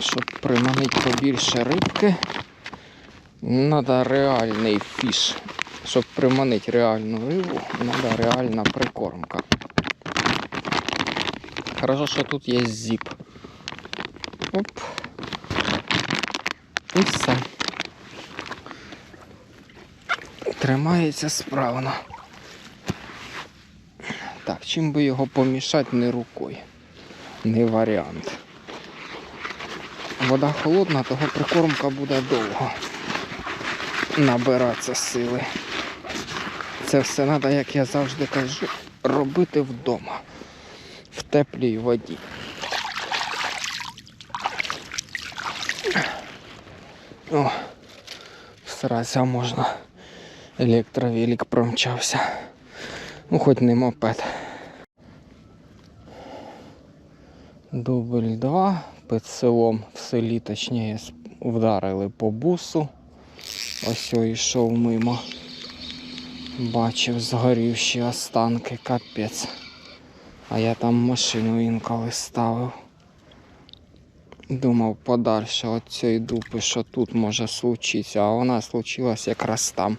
Щоб приманити побільше рибки, треба реальний фіш. Щоб приманити реальну рибу, треба реальна прикормка. Хорошо, що тут є зіп. Оп. І все. Тримається справно. Так, чим би його помішати не рукою. Не варіант. Вода холодна, того прикормка буде довго набиратися сили. Це все треба, як я завжди кажу, робити вдома. В теплій воді. О, сразу можна. Електровелик промчався. Ну, хоч не мопед. Дубль 2. Під селом в селі, точніше, вдарили по бусу. Ось о, йшов мимо. Бачив згорівші останки, капець. А я там машину інколи ставив. Думав подальше від цієї дупи, що тут може случитися, а вона случилась якраз там.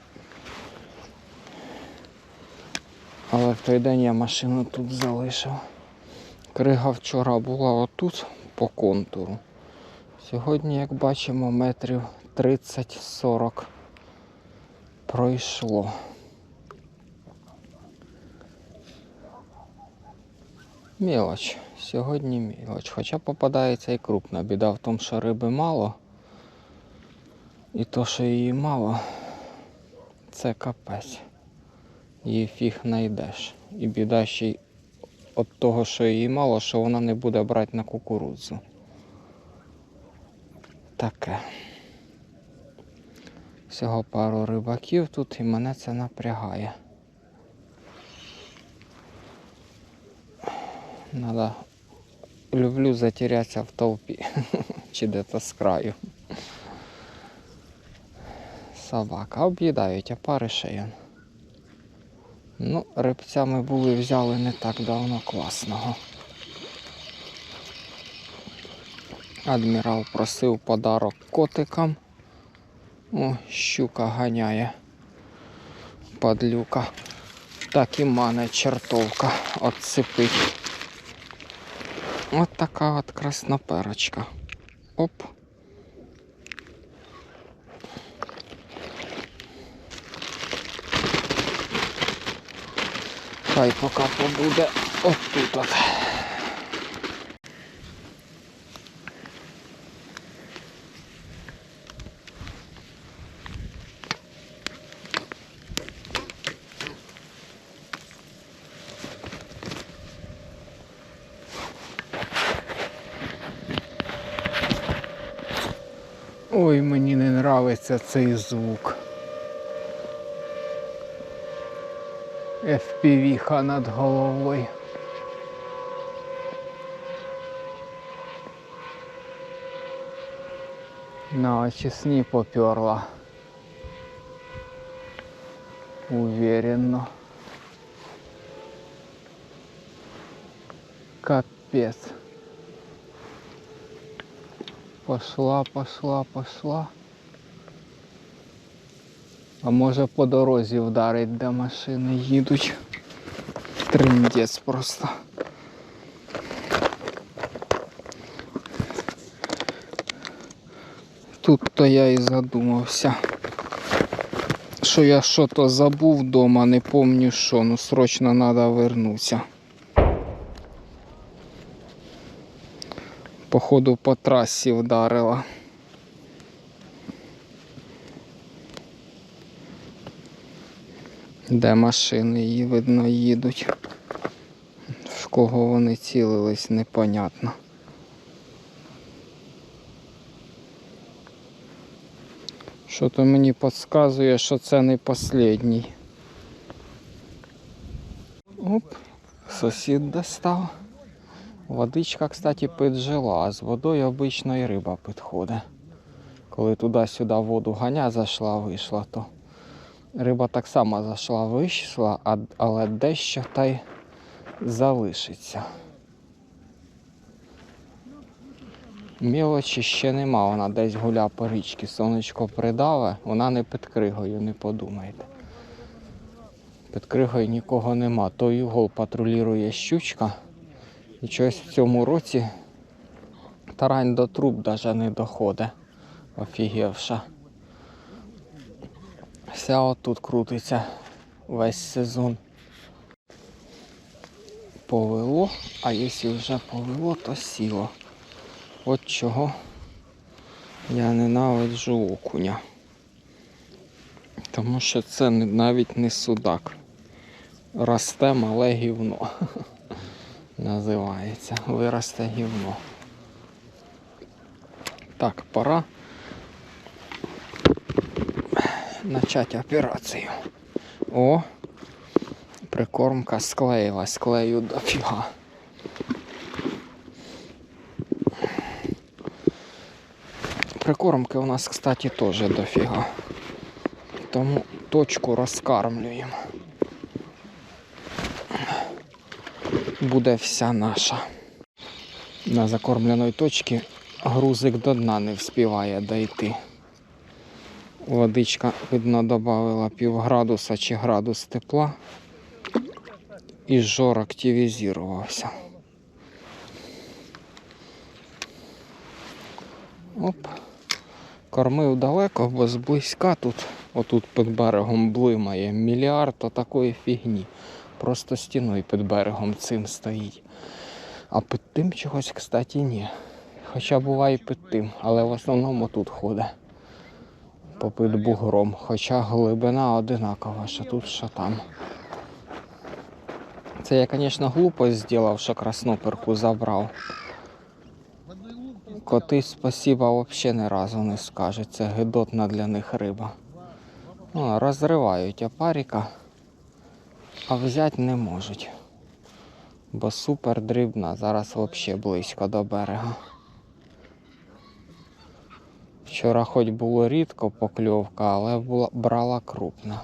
Але в той день я машину тут залишив. Крига вчора була отут по контуру. Сьогодні, як бачимо, метрів 30-40 пройшло. Мілоч. Сьогодні мілоч. Хоча попадається і крупна. Біда в тому, що риби мало. І то, що її мало, це капець. Її фіг знайдеш. І біда ще й від того, що її мало, що вона не буде брати на кукурудзу. Таке. Всього пару рибаків тут і мене це напрягає. Надо... Люблю затеряться в толпі. Чи де-то з краю. Собака. Об'їдають, а пари он. Ну, рибця ми були, взяли не так давно класного. Адмірал просив подарок котикам. О, щука ганяє. Падлюка. Так і мане чертовка отцепить. От така от красноперочка. Оп. Хай поки побуде отут от. Ой, мені не нравиться цей звук. FPV-ха над головою. На очисні поперла. Уверенно. Капец. Пошла, пошла, пошла. А може по дорозі вдарить, де машини їдуть. Триндець просто. Тут то я і задумався. Що я що-то забув вдома, не помню що, ну срочно треба вернутися. Походу по трасі вдарила. Де машини її видно їдуть. В кого вони цілились, непонятно. Що то мені підказує, що це не останній. Оп, сусід достав. Водичка, кстати, піджила, з водою обично і риба підходить. Коли туди-сюди воду ганя зайшла, вийшла, то риба так само зайшла, вийшла, але дещо та й залишиться. Мілочі ще нема, вона десь гуля по річці. Сонечко придаве, вона не під кригою, не подумайте. Під кригою нікого нема. Той угол патрулює щучка. І щось в цьому році тарань до труб навіть не доходить. Офігівша. Вся отут крутиться весь сезон. Повело, а якщо вже повело, то сіло. От чого я ненавиджу окуня. Тому що це навіть не судак. Росте мале гівно. Називається. Виросте гівно. Так, пора начати операцію. О, прикормка склеїлась, склею дофіга. Прикормки у нас, кстати, теж дофіга. Тому точку розкармлюємо. Буде вся наша. На закормленої точці грузик до дна не вспіває дойти. Водичка, видно, додавила пів градуса чи градус тепла. І жор активізувався. Оп. Кормив далеко, бо зблизька тут, отут під берегом блимає мільярд такої фігні. Просто стіною під берегом цим стоїть. А під тим чогось, кстати, ні. Хоча буває під тим, але в основному тут ходить. Попід бугром. Хоча глибина одинакова, що тут, що там. Це я, звісно, глупость зробив, що красноперку забрав. Коти спасіба взагалі ні разу не скажуть. Це гидотна для них риба. Ну, розривають опаріка, а взяти не можуть. Бо супер дрібна, зараз взагалі близько до берега. Вчора хоч було рідко покльовка, але була, брала крупна.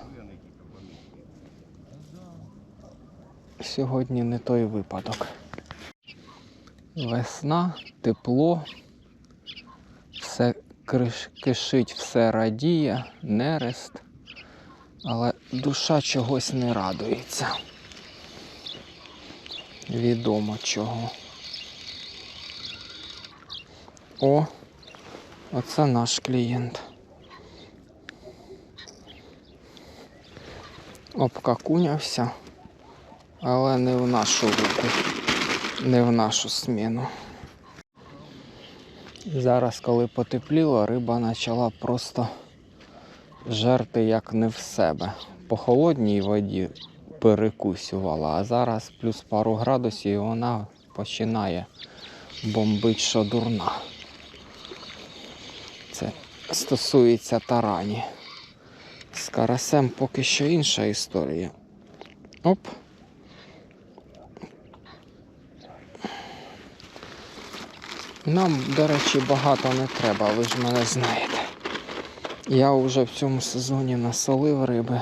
Сьогодні не той випадок. Весна, тепло, все кишить, все радіє, нерест, але душа чогось не радується. Відомо чого. О, оце наш клієнт. Обкакунявся, але не в нашу руку не в нашу сміну. Зараз, коли потепліло, риба почала просто жерти як не в себе. По холодній воді перекусювала, а зараз плюс пару градусів і вона починає бомбить, що дурна. Стосується тарані. З карасем поки що інша історія. Оп. Нам, до речі, багато не треба, ви ж мене знаєте. Я вже в цьому сезоні насолив риби.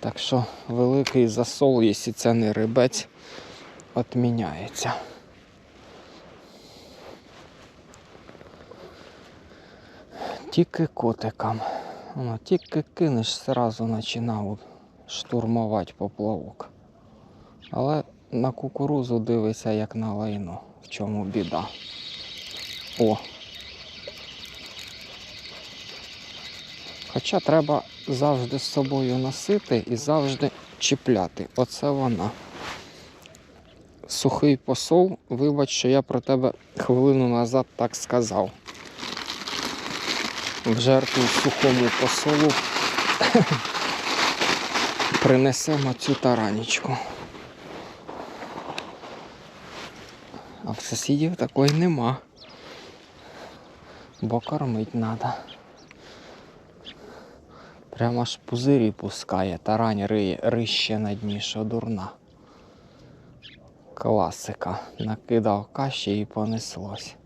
Так що великий засол, якщо це не рибець, відміняється. Тільки котикам. Воно тільки кинеш, зразу починав штурмувати поплавок. Але на кукурузу дивиться як на лайно. В чому біда. О. Хоча треба завжди з собою носити і завжди чіпляти. Оце вона. Сухий посол, вибач, що я про тебе хвилину назад так сказав. В жертву сухому посолу принесемо цю таранічку. А в сусідів такої нема. Бо кормить треба. Прямо аж пузирі пускає, тарань риє, рище на дні, що дурна. Класика. Накидав каші і понеслось.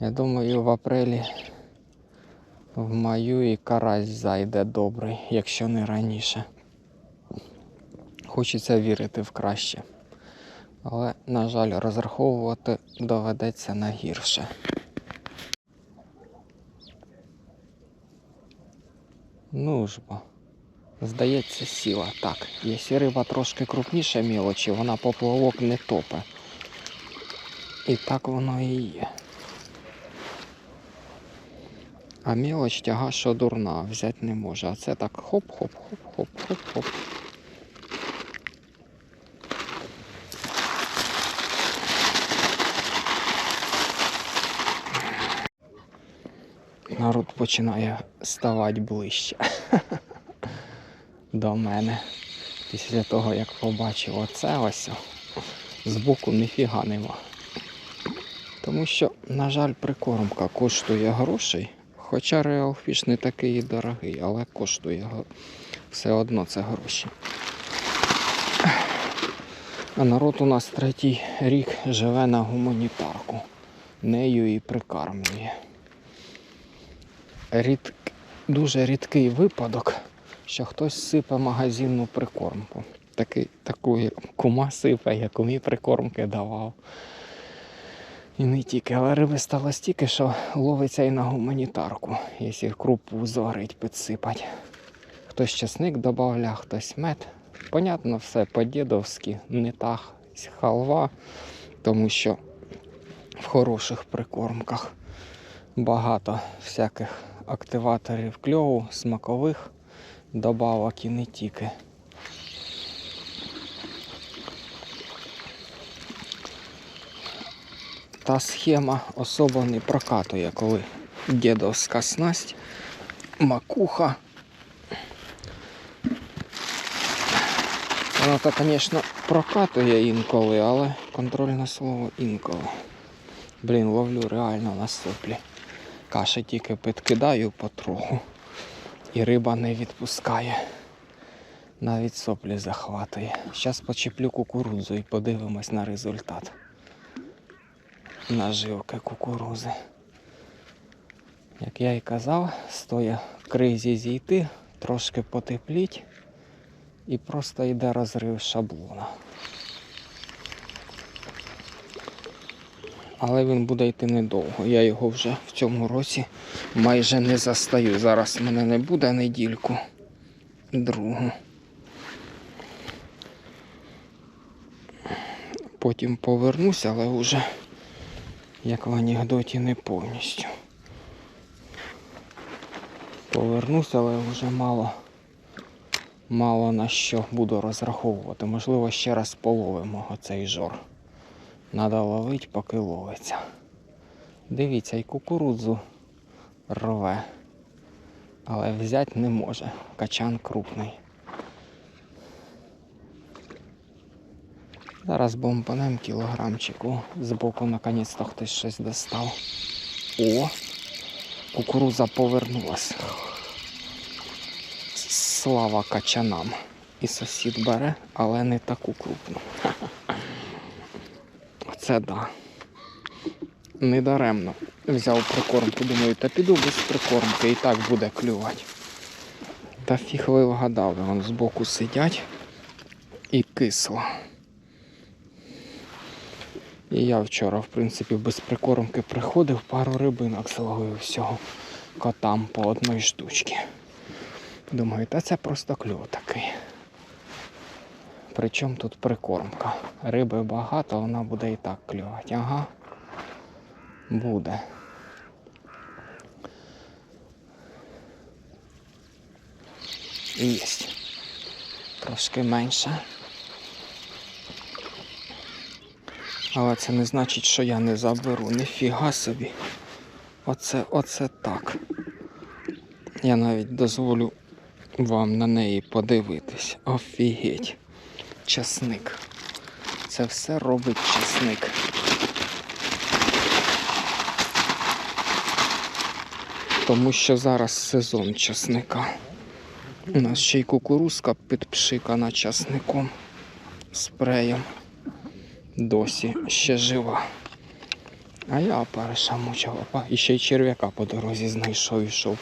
Я думаю, в апрелі, в маю і карась зайде добрий, якщо не раніше. Хочеться вірити в краще. Але, на жаль, розраховувати доведеться на гірше. Ну ж бо. Здається, сіла. Так, якщо риба трошки крупніша мілочі, вона поплавок не топе. І так воно і є. А мілоч тяга, що дурна, взяти не може. А це так хоп-хоп-хоп-хоп-хоп-хоп. Народ починає ставати ближче до мене. Після того, як побачив оце ось, збоку ніфіга нема. Тому що, на жаль, прикормка коштує грошей. Хоча Fish не такий дорогий, але коштує все одно це гроші. А народ у нас третій рік живе на гуманітарку. Нею і прикармлює. Рід... Дуже рідкий випадок, що хтось сипе магазинну прикормку. Такий, таку кума сипе, я кумі прикормки давав. І не тільки, але риби стало стільки, що ловиться і на гуманітарку, якщо крупу зварить, підсипать. Хтось чесник додавав, хтось мед. Понятно, все по-дідовськи, не так халва, тому що в хороших прикормках багато всяких активаторів кльову, смакових добавок і не тільки. Та схема особо не прокатує, коли дідовська снасть, макуха. Вона то, звісно, прокатує інколи, але контрольне слово інколи. Блін, ловлю реально на соплі. Каші тільки підкидаю потроху. І риба не відпускає. Навіть соплі захватує. Зараз почеплю кукурудзу і подивимось на результат. Наживки кукурузи. Як я і казав, стоя в кризі зійти, трошки потепліть і просто йде розрив шаблона. Але він буде йти недовго. Я його вже в цьому році майже не застаю. Зараз мене не буде недільку. Другу. Потім повернуся, але вже як в анекдоті не повністю. Повернуся, але вже мало, мало на що буду розраховувати. Можливо, ще раз половимо оцей жор. Надо ловити, поки ловиться. Дивіться, і кукурудзу рве. Але взяти не може. Качан крупний. Зараз бомбанем кілограмчику. Збоку наконець-то хтось щось достав. О! Кукуруза повернулась. Слава качанам. І сусід бере, але не таку крупну. Оце да. Недаремно взяв прикормку. Думаю, та піду без прикормки і так буде клювати. Та фіг ви вгадали, вон збоку сидять і кисло. І я вчора, в принципі, без прикормки приходив, пару рибинок зловив всього котам по одній штучці. Думаю, та це просто клюв такий. Причому тут прикормка. Риби багато, вона буде і так клювати. Ага. Буде. Єсть. Трошки менше. Але це не значить, що я не заберу. Ніфіга собі. Оце, оце так. Я навіть дозволю вам на неї подивитись. Офігеть. Часник. Це все робить часник. Тому що зараз сезон часника. У нас ще й кукурузка підпшикана часником, спреєм. Досі ще жива. А я опариша мучив, опа. І ще й черв'яка по дорозі знайшов і йшов.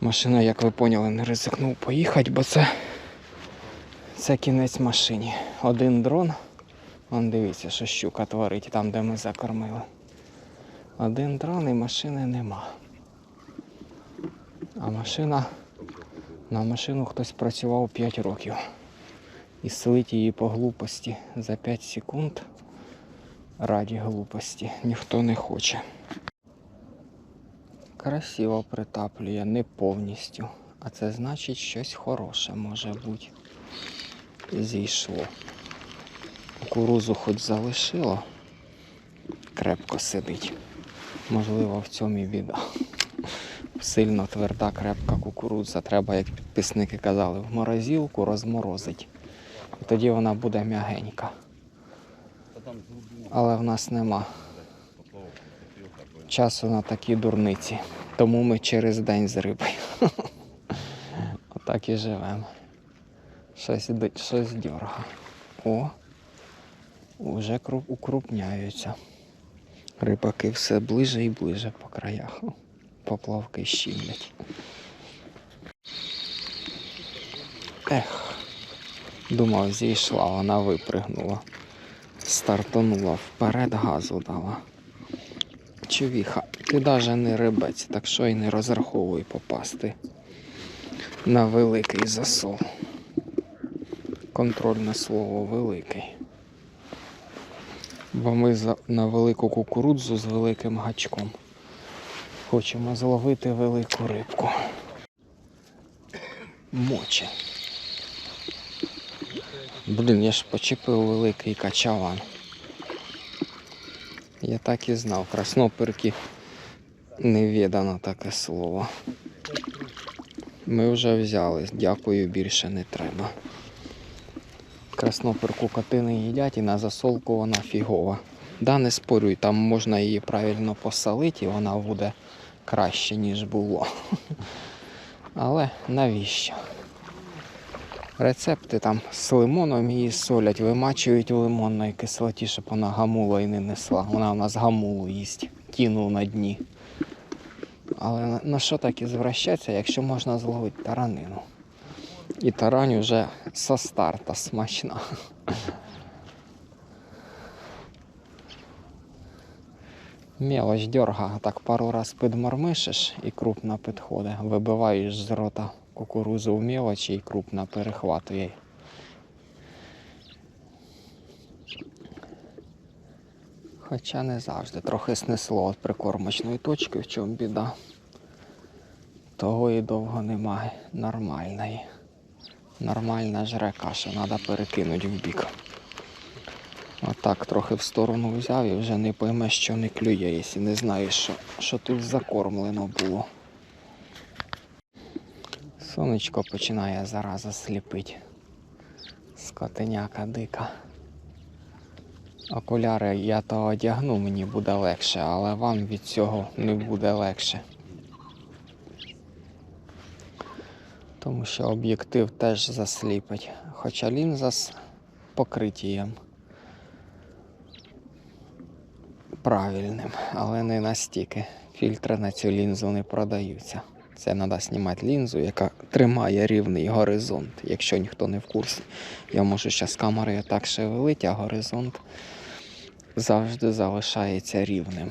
Машина, як ви поняли, не ризикнув поїхати, бо це, це кінець машині. Один дрон Вон дивіться, що щука творить там, де ми закормили. Один дрон і машини нема. А машина. На машину хтось працював 5 років. І слить її по глупості за 5 секунд. Раді глупості. Ніхто не хоче. Красиво притаплює, не повністю. А це значить щось хороше може бути. Зійшло. Кукурузу хоч залишило, крепко сидить. Можливо, в цьому і біда. Сильно тверда, крепка кукурудза. Треба, як підписники казали, в морозилку розморозить. І тоді вона буде м'ягенька. Але в нас нема часу на такі дурниці. Тому ми через день з рибою. Отак і живемо. Щось, щось дьорга. О, круп- укрупняються. Рибаки все ближе і ближе по краях. Поплавки щімлять. Ех, думав, зійшла, вона випригнула. Стартанула вперед, газу дала. Човіха, ти даже не рибець, так що й не розраховуй попасти на великий засол. Контрольне слово великий. Бо ми на велику кукурудзу з великим гачком. Хочемо зловити велику рибку. Моче. Блін, я ж почепив великий качаван. Я так і знав, красноперки невідано таке слово. Ми вже взяли, дякую, більше не треба. Красноперку котини їдять і на засолку вона фігова. Да, не спорюй, там можна її правильно посолити і вона буде краще, ніж було. Але навіщо? Рецепти там з лимоном її солять, вимачують в лимонної кислоті, щоб вона гамула і не несла. Вона у нас гамулу їсть, кіну на дні. Але на, що так і звращатися, якщо можна зловити таранину? І тарань уже со старта смачна. Мелочь дерга, так пару раз підмормишиш і крупно підходить. Вибиваєш з рота кукурузу в мелочі і крупно перехватує. Хоча не завжди. Трохи снесло від прикормочної точки, в чому біда. Того і довго немає нормальної. Нормальна жре каша, треба перекинути в бік. Отак трохи в сторону взяв і вже не пойме, що не клює, якщо не знаєш, що, що тут закормлено було. Сонечко починає зараза сліпить. Скотиняка дика. Окуляри я то одягну, мені буде легше, але вам від цього не буде легше. Тому що об'єктив теж засліпить. Хоча лінза з покриттям правильним, але не настільки. Фільтри на цю лінзу не продаються. Це треба знімати лінзу, яка тримає рівний горизонт. Якщо ніхто не в курсі, я можу зараз камерою так шевелити, а горизонт завжди залишається рівним.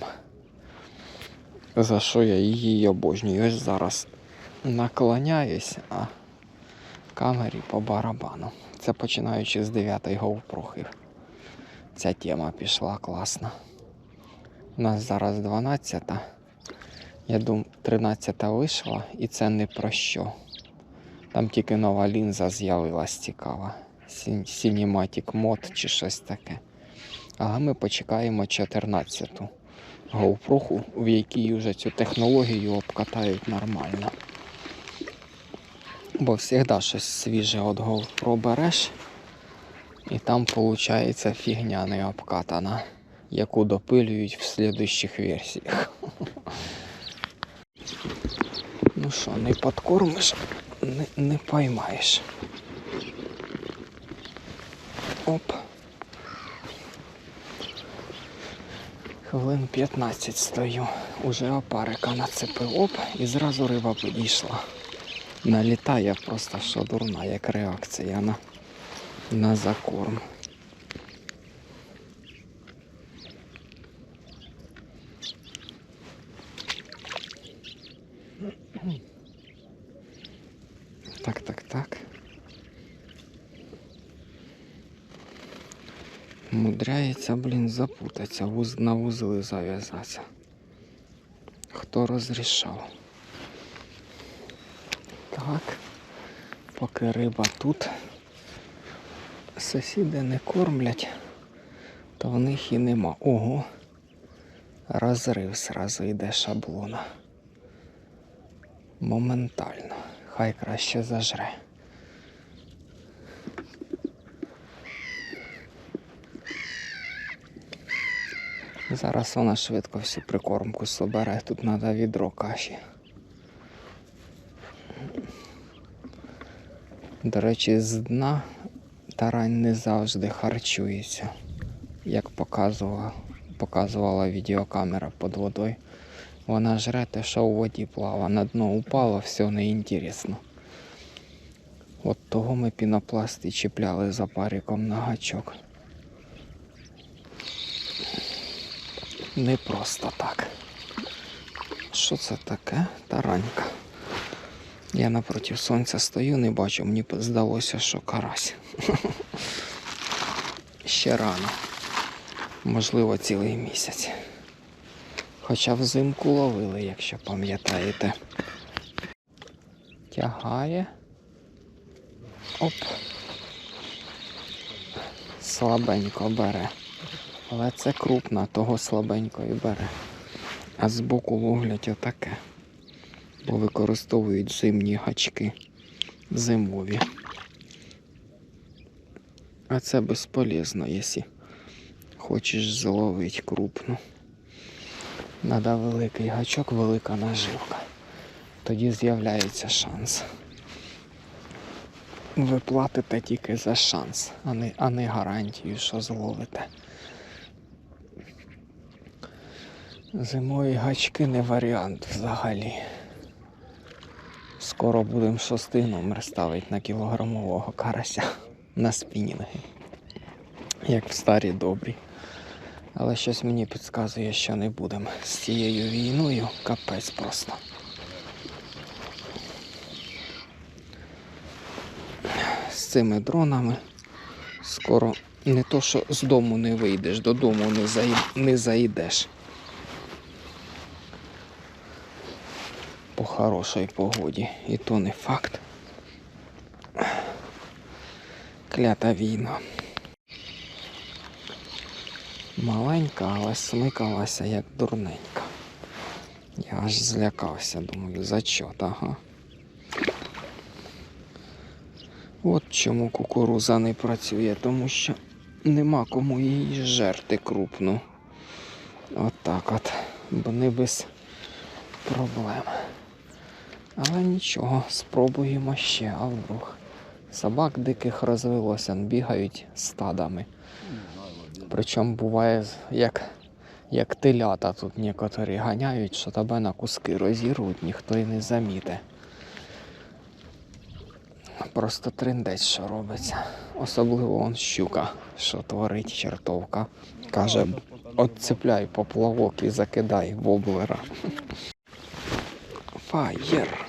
За що я її обожнюю. Ось зараз наклоняюсь, а камері по барабану. Це починаючи з 9 GoPro. Ця тема пішла класна. У нас зараз 12. Я думаю, 13 вийшла, і це не про що. Там тільки нова лінза з'явилась цікава. Cinematic Mod чи щось таке. Але ми почекаємо 14-ту GoPro, в якій вже цю технологію обкатають нормально. Бо завжди щось свіже від GoPro береш, і там виходить фігня не обкатана, яку допилюють в слідущих версіях. Ну що, не подкормиш, не, не поймаєш. Оп. Хвилин 15 стою. Уже опарика нацепив. Оп, і зразу риба підійшла. Налітає просто що дурна, як реакція на, на закорм. Умудряється, блін, запутатися, вуз, на вузли зав'язатися. Хто розрішав? Так, поки риба тут. Сусіди не кормлять, то в них і нема. Ого. Розрив зразу йде шаблона. Моментально. Хай краще зажре. Зараз вона швидко всю прикормку собере. Тут треба відро каші. До речі, з дна тарань не завжди харчується, як показувала, показувала відеокамера під водою. Вона жре те, що у воді плава. На дно упало, все неінтересно. От того ми пінопласти чіпляли за париком на гачок. Не просто так. Що це таке? Таранька. Я напроти сонця стою, не бачу, мені здалося, що карась. Ще рано. Можливо, цілий місяць. Хоча взимку ловили, якщо пам'ятаєте. Тягає. Оп. Слабенько бере. Але це крупна, того слабенько і бере. А збоку ловлять отаке. Бо використовують зимні гачки. Зимові. А це безполезно, якщо хочеш зловити крупну. Надо великий гачок, велика наживка. Тоді з'являється шанс. Ви платите тільки за шанс, а не гарантію, що зловите. Зимові гачки не варіант взагалі. Скоро будемо шостий номер ставити на кілограмового карася на спінінги. Як в старі добрі. Але щось мені підказує, що не будемо. З цією війною капець просто. З цими дронами скоро не то, що з дому не вийдеш, додому не, заї... не заїдеш. По хорошій погоді. І то не факт. Клята війна. Маленька, але смикалася як дурненька. Я аж злякався, думаю, за чот, ага. От чому кукуруза не працює, тому що нема кому її жерти крупну. От так от, бо не без проблем. Але нічого, спробуємо ще, а вдруг. Собак диких розвелося, бігають стадами. Причому буває, як, як телята тут некоторі ганяють, що тебе на куски розірвуть, ніхто і не заміте. Просто триндець, що робиться. Особливо он щука, що творить чертовка. Каже, отцепляй поплавок і закидай воблера. Фаєр.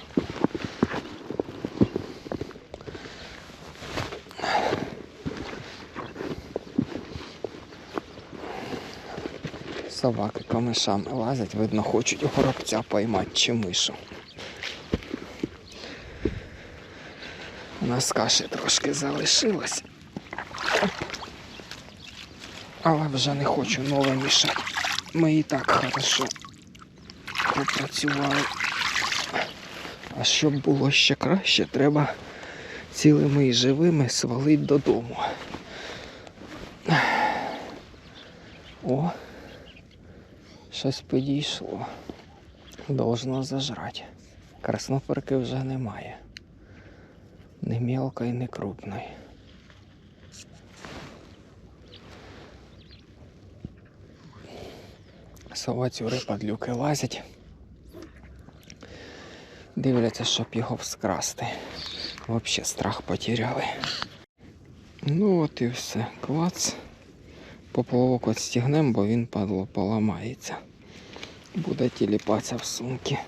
Собаки камишами лазять, видно, хочуть горобця поймати чи мишу. У нас каші трошки залишилось. Але вже не хочу нове мішати. Ми і так хорошо попрацювали. А щоб було ще краще, треба цілими і живими свалити додому. О, щось підійшло. Должно зажрати. Красноперки вже немає. Ні мелкої, ні крупної. Совацюри падлюки лазять. Дивляться, щоб його вскрасти. Взагалі страх потеряли. Ну от і все. Клац. Поплавок відстігнемо, бо він падло поламається. Буде тіліпатися в сумки.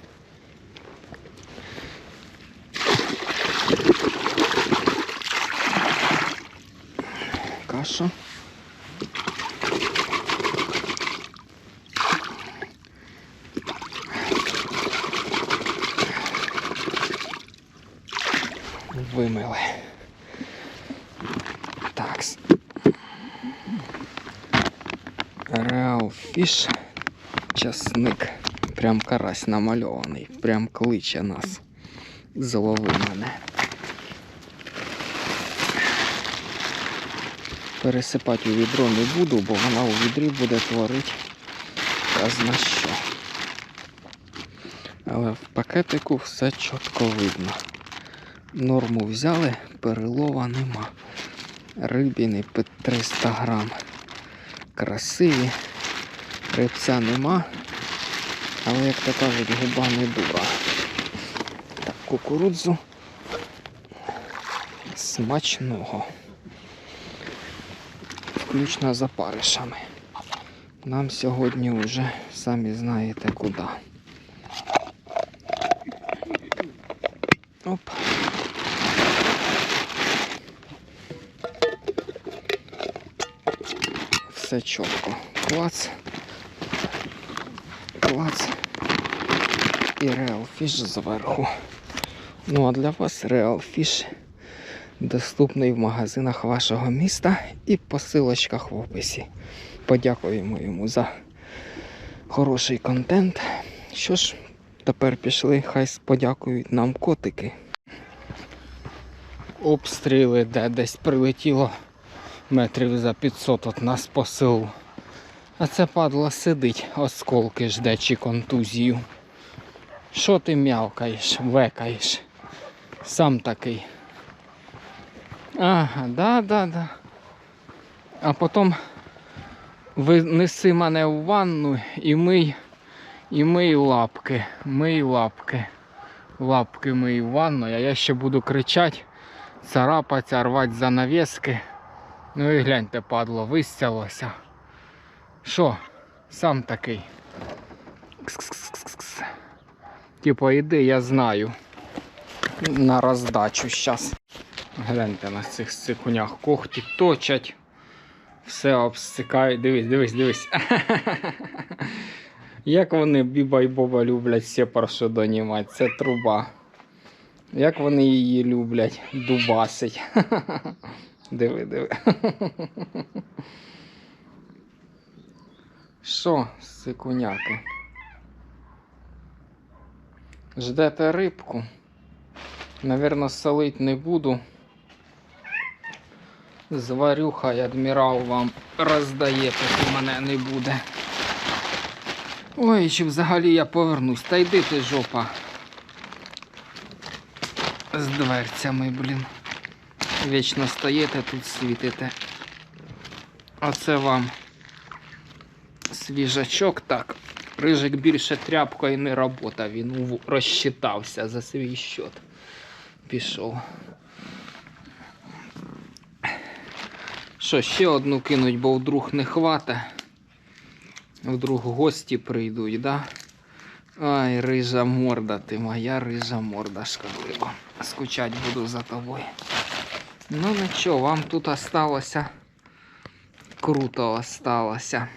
Каша. Вимили. Так. Реал фіш. Часник. Прям карась намальований. Прям кличе нас. Злови мене. Пересипати у відро не буду, бо вона у відрі буде творити казна що. Але в пакетику все чітко видно. Норму взяли, перелова нема. Рибіни під 300 грам. Красиві. Рибця нема. Але, як то кажуть, губа не дура. Так, кукурудзу смачного. Включно з опаришами. Нам сьогодні вже самі знаєте куди. Оп. Все чітко. Клац. Клац. І Fish зверху. Ну а для вас Fish доступний в магазинах вашого міста і посилочках в описі. Подякуємо йому за хороший контент. Що ж, тепер пішли, хай подякують нам котики. Обстріли, де десь прилетіло метрів за 500 от нас по селу. А це падла сидить, осколки жде чи контузію. Що ти м'явкаєш, векаєш? Сам такий. Ага, да, да, да. А потім винеси мене в ванну і мий, і мий лапки, мий лапки. Лапки мий в ванну, а я ще буду кричати, царапатися, рвати занавіски. Ну і гляньте, падло, вистялося. Що, сам такий. Кс-кс-кс-кс. Типа іди, я знаю. На роздачу щас. Гляньте на цих сикунях. Когті точать. Все обсикають. Дивись, дивись, дивись. Як вони Біба і Боба люблять сепаршу донімати. Це труба. Як вони її люблять дубасить. Диви, диви. Що, сикуняки? Ждете рибку? Навірно, солить не буду. Зварю, хай адмірал вам роздає, поки мене не буде. Ой, чи взагалі я повернусь. Та йди ти жопа. З дверцями, блін. Вічно стоїте тут світите. Оце вам свіжачок так. Рижик більше тряпкою не робота, він розчитався за свій счет. Пішов. Що, ще одну кинуть, бо вдруг не хвата. Вдруг гості прийдуть, да? Ай, рижа морда ти, моя рижа морда шкодлива. Скучать буду за тобою. Ну нічого, вам тут осталося. Круто осталося.